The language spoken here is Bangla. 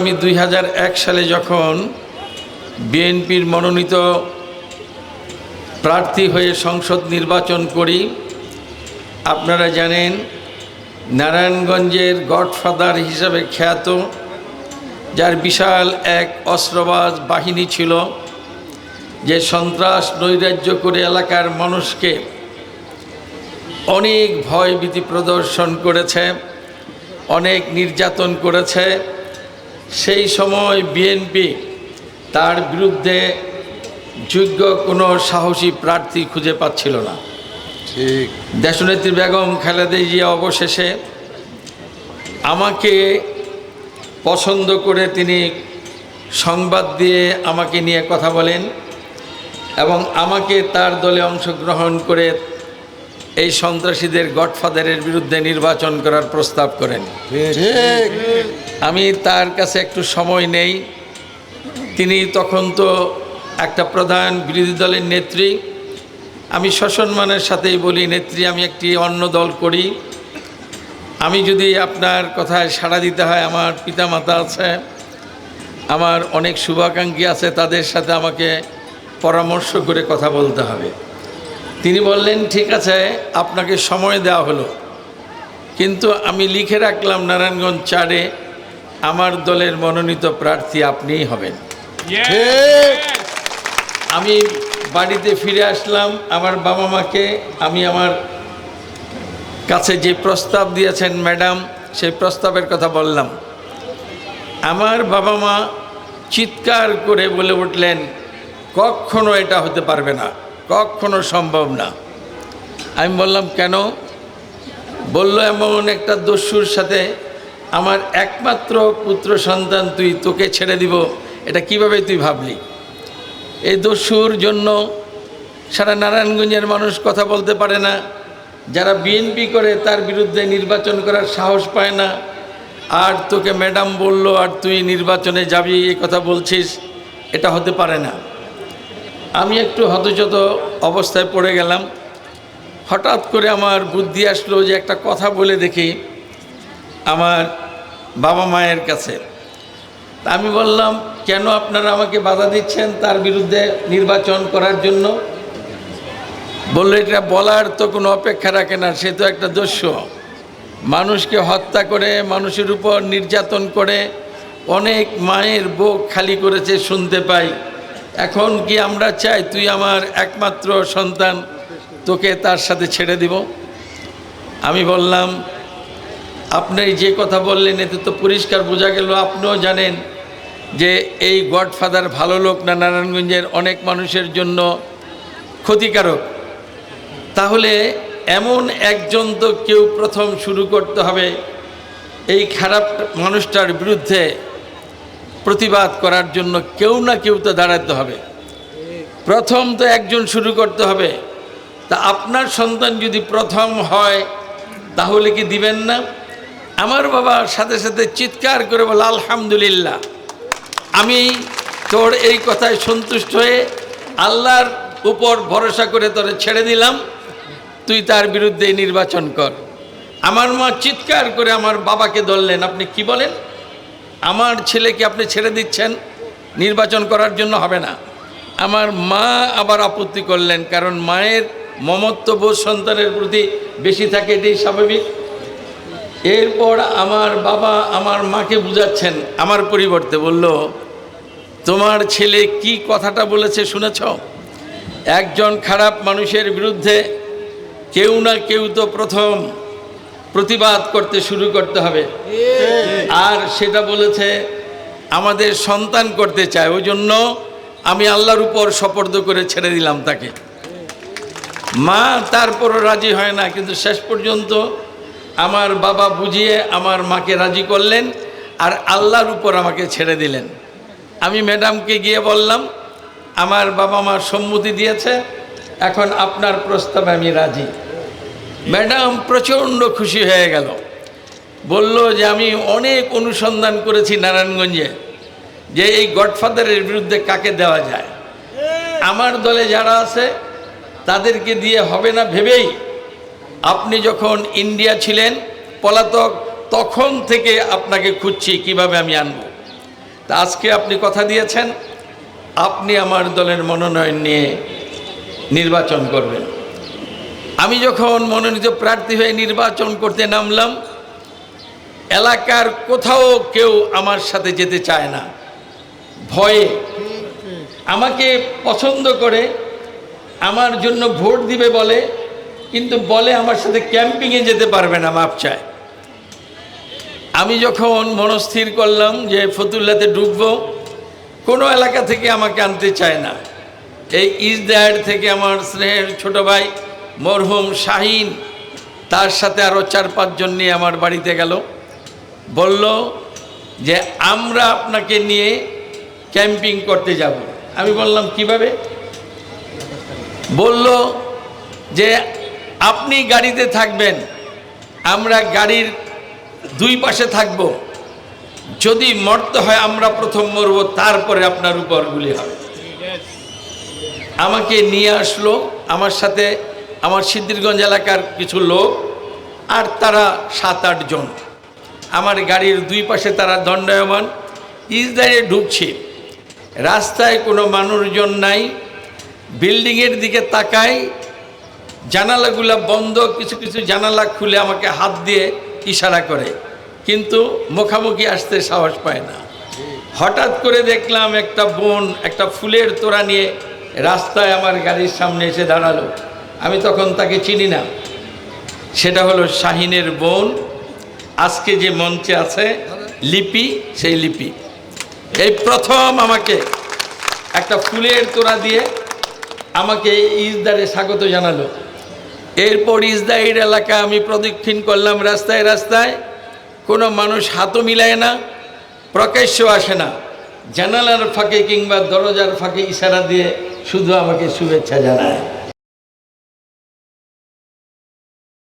আমি দুই হাজার এক সালে যখন বিএনপির মনোনীত প্রার্থী হয়ে সংসদ নির্বাচন করি, আপনারা জানেন নারায়ণগঞ্জের গডফাদার হিসাবে খ্যাত, যার বিশাল এক অস্ত্রবাজ বাহিনী ছিল যে সন্ত্রাস নৈরাজ্য করে এলাকার মানুষকে অনেক ভয়ভীতি প্রদর্শন করেছে, অনেক নির্যাতন করেছে। সেই সময় বিএনপি তার বিরুদ্ধে যোগ্য কোনো সাহসী প্রার্থী খুঁজে পাচ্ছিল না। ঠিক। দেশনেত্রী বেগম খালেদা জিয়া অবশেষে আমাকে পছন্দ করে তিনি সংবাদ দিয়ে আমাকে নিয়ে কথা বলেন এবং আমাকে তার দলে অংশগ্রহণ করে এই সন্ত্রাসীদের গডফাদারের বিরুদ্ধে নির্বাচন করার প্রস্তাব করেন। আমি তার কাছে একটু সময় নেই। তিনি তখন তো একটা প্রধান বিরোধী দলের নেত্রী। আমি সসম্মানের সাথেই বলি নেত্রী আমি একটি অন্য দল করি। আমি যদি আপনার কথায় সাড়া দিতে হয় আমার পিতামাতা আছে আমার অনেক শুভাকাঙ্ক্ষী আছে তাদের সাথে আমাকে পরামর্শ করে কথা বলতে হবে। তিনি বললেন ঠিক আছে আপনাকে সময় দেওয়া হলো। কিন্তু আমি লিখে রাখলাম নারায়ণগঞ্জ চারে আমার দলের মনোনীত প্রার্থী আপনিই হবেন। আমি বাড়িতে ফিরে আসলাম আমার বাবা মাকে আমি আমার কাছে যে প্রস্তাব দিয়েছেন ম্যাডাম সেই প্রস্তাবের কথা বললাম। আমার বাবা মা চিৎকার করে বলে উঠলেন কখনো এটা হতে পারবে না। কখনো সম্ভব না। আমি বললাম, কেন? বলল, এমন একটা দস্যুর সাথে আমার একমাত্র পুত্র সন্তান তুই, তোকে ছেড়ে দিব। এটা কীভাবে তুই ভাবলি? এই দস্যুর জন্য সারা নারায়ণগঞ্জের মানুষ কথা বলতে পারে না। যারা বিএনপি করে, তার বিরুদ্ধে নির্বাচন করার সাহস পায় না। আর তোকে ম্যাডাম বলল, আর তুই নির্বাচনে যাবি, এই কথা বলছিস? এটা হতে পারে না। আমি একটু হতচত অবস্থায় পড়ে গেলাম। হঠাৎ করে আমার বুদ্ধি আসলো যে একটা কথা বলে দেখি আমার বাবা মায়ের কাছে। আমি বললাম, কেন আপনারা আমাকে বাধা দিচ্ছেন তার বিরুদ্ধে নির্বাচন করার জন্য? বলল, এটা বলার তো কোনো অপেক্ষা রাখে না, সে তো একটা দস্যু। মানুষকে হত্যা করে, মানুষের উপর নির্যাতন করে, অনেক মায়ের বুক খালি করেছে শুনতে পাই। এখন কি আমরা চাই তুই আমার একমাত্র সন্তান? তোকে তার সাথে ছেড়ে দিব। আমি বললাম, আপনি যে কথা বললেন, এতে তো পরিষ্কার বোঝা গেল, আপনিও জানেন যে এই গডফাদার ভালো লোক না নারায়ণগঞ্জের অনেক মানুষের জন্য ক্ষতিকারক। তাহলে এমন একজন তো কেউ প্রথম শুরু করতে হবে। এই খারাপ মানুষটার বিরুদ্ধে প্রতিবাদ করার জন্য কেউ না কেউ তো দাঁড়াতে হবে। প্রথম তো একজন শুরু করতে হবে। তা আপনার সন্তান যদি প্রথম হয়, তাহলে কি দিবেন না? আমার বাবা সাথে সাথে চিৎকার করে বলে, আলহামদুলিল্লাহ। আমি তোর এই কথায় সন্তুষ্ট হয়ে আল্লাহর উপর ভরসা করে তোরে ছেড়ে দিলাম। তুই তার বিরুদ্ধে নির্বাচন কর। আমার মা চিৎকার করে আমার বাবাকে ধরলেন। আপনি কি বলেন? আমার ছেলেকে আপনি ছেড়ে দিচ্ছেন, নির্বাচন করার জন্য হবে না। আমার মা আবার আপত্তি করলেন, কারণ মায়ের মমত্ববোধ সন্তানের প্রতি বেশি থাকে, এটাই স্বাভাবিক। এরপর আমার বাবা আমার মাকে বুঝাচ্ছেন, আমার পরিবর্তে বলল, তোমার ছেলে কি কথাটা বলেছে শুনেছ? একজন খারাপ মানুষের বিরুদ্ধে কেউ না কেউ তো প্রথম। প্রতিবাদ করতে শুরু করতে হবে। আর সেটা বলেছে, আমাদের সন্তান করতে চায় ওই জন্য আমি আল্লাহর উপর সপর্দ করে ছেড়ে দিলাম তাকে। মা তারপরও রাজি হয় না, কিন্তু শেষ পর্যন্ত আমার বাবা বুঝিয়ে আমার মাকে রাজি করলেন আর আল্লাহর উপর আমাকে ছেড়ে দিলেন। আমি ম্যাডামকে গিয়ে বললাম, আমার বাবা মা সম্মতি দিয়েছে, এখন আপনার প্রস্তাবে আমি রাজি। ম্যাডাম প্রচণ্ড খুশি হয়ে গেল। বলল যে আমি অনেক অনুসন্ধান করেছি নারায়ণগঞ্জে যে এই গডফাদারের বিরুদ্ধে কাকে দেওয়া যায়। আমার দলে যারা আছে, তাদেরকে দিয়ে হবে না ভেবেই আপনি যখন ইন্ডিয়া ছিলেন পলাতক, তখন থেকে আপনাকে খুঁজছি, কীভাবে আমি আনব। তা আজকে আপনি কথা দিয়েছেন, আপনি আমার দলের মনোনয়ন নিয়ে নির্বাচন করবেন। আমি যখন মনোনীত প্রার্থী হয়ে নির্বাচন করতে নামলাম, এলাকার কোথাও কেউ আমার সাথে যেতে চায় না। ভয়ে। আমাকে পছন্দ করে, আমার জন্য ভোট দিবে বলে, কিন্তু বলে আমার সাথে ক্যাম্পিংয়ে যেতে পারবে না, মাপ চায়। আমি যখন মনস্থির করলাম যে ফতুল্লাতে ঢুকবো, কোনো এলাকা থেকে আমাকে আনতে চায় না। এই ইসদায়ের থেকে আমার স্নেহের ছোট ভাই মরহুম শাহিন তার সাথে আরও চার পাঁচজন নিয়ে আমার বাড়িতে গেল। বলল যে আমরা আপনাকে নিয়ে ক্যাম্পিং করতে যাব। আমি বললাম কীভাবে? বলল যে আপনি গাড়িতে থাকবেন আমরা গাড়ির দুই পাশে থাকব। যদি মরতে হয় আমরা প্রথম মরব তারপরে আপনার উপর গুলি হবে। আমাকে নিয়ে আসলো আমার সাথে আমার সিদ্ধিরগঞ্জ এলাকার কিছু লোক আর তারা সাত, আট জন। আমার গাড়ির দুই পাশে তারা দণ্ডায়মান। ইসরায়েলে ঢুকছে। রাস্তায় কোনো মানুষজন নাই। বিল্ডিংয়ের দিকে তাকায় জানালাগুলা বন্ধ। কিছু কিছু জানালা খুলে আমাকে হাত দিয়ে ইশারা করে। কিন্তু মুখামুখি আসতে সাহস পায় না। হঠাৎ করে দেখলাম একটা বোন, একটা ফুলের তোড়া নিয়ে রাস্তায় আমার গাড়ির সামনে এসে দাঁড়াল। আমি তখন তাকে চিনি না। সেটা হলো শাহিনের বোন। আজকে যে মঞ্চে আছে লিপি, সেই লিপি। এই প্রথম আমাকে একটা ফুলের তোড়া দিয়ে আমাকে ইজদারে স্বাগত জানালো। এরপর ইজদাইর এলাকা আমি প্রদক্ষিণ করলাম রাস্তায় রাস্তায়। কোনো মানুষ হাতও মিলায় না প্রকাশ্য আসে না। জানালার ফাঁকে কিংবা দরজার ফাঁকে ইশারা দিয়ে শুধু আমাকে শুভেচ্ছা জানায়।